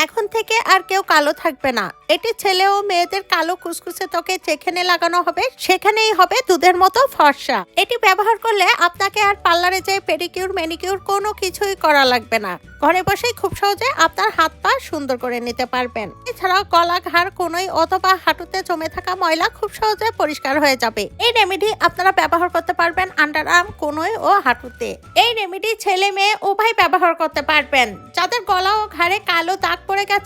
এখন থেকে আর কেউ কালো থাকবে না। এটি ছেলে ও মেয়েদের কালো কুসকুসে ত্বকে যেখানে লাগানো হবে, সেখানেই হবে দুধের মতো ফর্সা। এটি ব্যবহার করলে আপনাকে আর পার্লারে যে পেডিকিউর, ম্যানিকিউর কোনো কিছুই করা লাগবে না। ঘরে বসেই খুব সহজে আপনার হাত পা সুন্দর করে নিতে পারবেন। এছাড়াও গলা ঘাড়, কোনোই অথবা হাঁটুতে জমে থাকা ময়লা খুব সহজে পরিষ্কার হয়ে যাবে। এই রেমেডি আপনারা ব্যবহার করতে পারবেন আন্ডার আর্ম কোনোই ও হাঁটুতে। এই রেমেডি ছেলে, মেয়ে উভয় ব্যবহার করতে পারবেন। যাদের গলা ও ঘাড়ে কালো দাগ পড়ে গেছে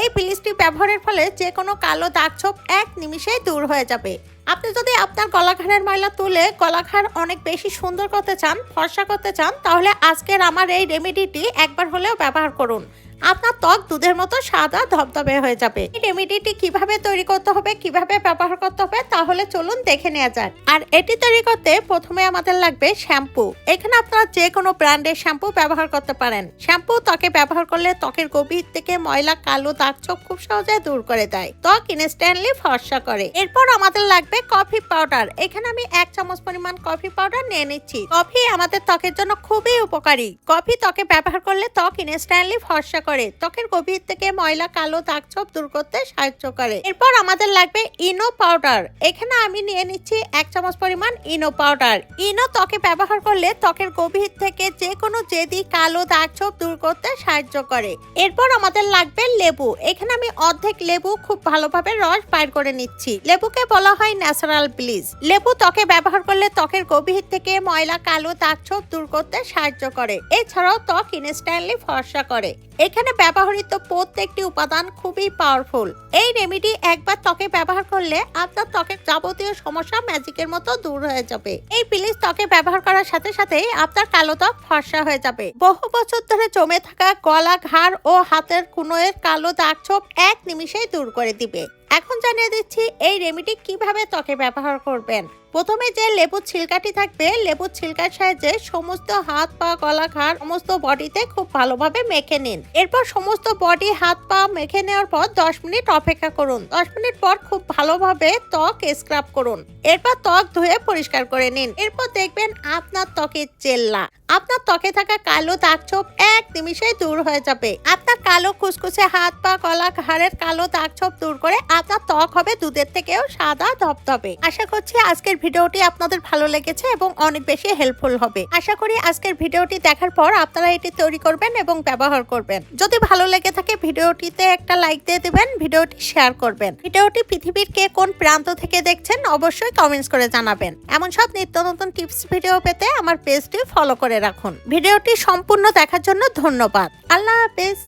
এই পিলিশটি ব্যবহারের ফলে যে কোনো কালো দাগ ছোপ এক নিমিষেই দূর হয়ে যাবে। আপনি যদি আপনার গলাঘাড়ের ময়লা তুলে গলাঘাড় অনেক বেশি সুন্দর করতে চান, ফর্সা করতে চান, তাহলে আজকের আমার এই রেমেডিটি একবার হলেও ব্যবহার করুন। আপনার ত্বক দুধের মতো সাদা ধবধবে হয়ে যাবে। এই রেমেডিটি কীভাবে তৈরি করতে হবে, কীভাবে ব্যবহার করতে হবে, তাহলে চলুন দেখে নেওয়া যাক। আর এটি তৈরি করতে প্রথমে আমাদের লাগবে শ্যাম্পু। এখানে আপনারা যে কোনো ব্র্যান্ডের শ্যাম্পু ব্যবহার করতে পারেন। শ্যাম্পু ত্বকে ব্যবহার করলে ত্বকের গভীর থেকে ময়লা, কালো দাগ চোখ খুব সহজে দূর করে দেয়। ত্বক ইনস্ট্যান্টলি ফর্সা করে। এরপর আমাদের লাগবে কফি পাউডার এখানে আমি এক চামচ পরিমাণ কফি পাউডার নিয়ে নিচ্ছি। কফি আমাদের ত্বকের জন্য খুবই উপকারী। কফি ত্বকে ব্যবহার করলে ত্বক ইনস্ট্যান্টলি ফর্সা করে। ত্বকের গভীর থেকে ময়লা, কালো দাগ ছোপ দূর করতে সাহায্য করে। এরপর আমাদের লাগবে ইনো পাউডার এখানে আমি নিয়ে নিচ্ছি এক চামচ পরিমাণ ইনো পাউডার ইনো ত্বকে ব্যবহার করলে ত্বকের গভীর থেকে যে কোনো জেদি, কালো দাগ ছোপ দূর করতে সাহায্য করে। এরপর আমাদের লাগবে লেবু। এখানে আমি অর্ধেক লেবু খুব ভালোভাবে রস বাইর করে নিচ্ছি। লেবুকে বলা হয় ন্যাচারাল ব্লিজ লেবু ত্বকে ব্যবহার করলে ত্বকের গভীর থেকে ময়লা, কালো দাগ, ছোপ দূর করতে সাহায্য করে। এছাড়াও ত্বক ইনস্ট্যান্টলি ফর্সা করে। এখানে ব্যবহৃত প্রত্যেকটি উপাদান খুবই পাওয়ারফুল। এই রেমেডি একবার ত্বকে ব্যবহার করলে আপনার ত্বকের যাবতীয় সমস্যা ম্যাজিকের মতো দূর হয়ে যাবে। এই প্লিজ ত্বকে ব্যবহার করার সাথে সাথেই আপনার কালো ত্বক ফর্সা হয়ে যাবে। বহু বছর ধরে জমে থাকা গলা, ঘাড় ও হাতের কুনোয়ের কালো দাগ, ছোপ এক নিমিষেই দূর করে দিবে। এখন জানিয়ে দিচ্ছি এই রেমিডি কীভাবে ত্বকে ব্যবহার করবেন। প্রথমে যে লেবুর ছিলকাটি থাকবে, লেবুর ছিলকার সাহায্যে সমস্ত হাত পা, গলা, ঘাড়, সমস্ত বডিতে খুব ভালোভাবে মেখে নিন। এরপর সমস্ত বডি, হাত পা মেখে নেওয়ার পর দশ মিনিট অপেক্ষা করুন। দশ মিনিট পর খুব ভালোভাবে ত্বক স্ক্রাব করুন। এরপর ত্বক ধুয়ে পরিষ্কার করে নিন। এরপর দেখবেন আপনার ত্বকের চেল্লা। আপনার ত্বকে থাকা কালো দাগ ছোপ এক নিমিষেই দূর হয়ে যাবে। আপনার কালো কুচকুচে হাত পা, গলা, ঘাড়ের কালো দাগ ছোপ দূর করে আপনার ত্বক হবে দুধের থেকেও সাদা ধবধবে আশা করছি আজকের ভিডিওটি আপনাদের ভালো লেগেছে এবং অনেক বেশি হেল্পফুল হবে। আশা করি আজকের ভিডিওটি দেখার পর আপনারা এটি তৈরি করবেন এবং ব্যবহার করবেন। যদি ভালো লেগে থাকে ভিডিওটিতে একটা লাইক দিয়ে দেবেন, ভিডিওটি শেয়ার করবেন। ভিডিওটি পৃথিবীর কে কোন প্রান্ত থেকে দেখছেন অবশ্যই কমেন্টস করে জানাবেন। এমন সব নিত্য নতুন টিপস ভিডিও পেতে আমার পেজটি ফলো করে রাখুন। ভিডিওটি সম্পূর্ণ দেখার জন্য ধন্যবাদ। আল্লাহ হাফেজ।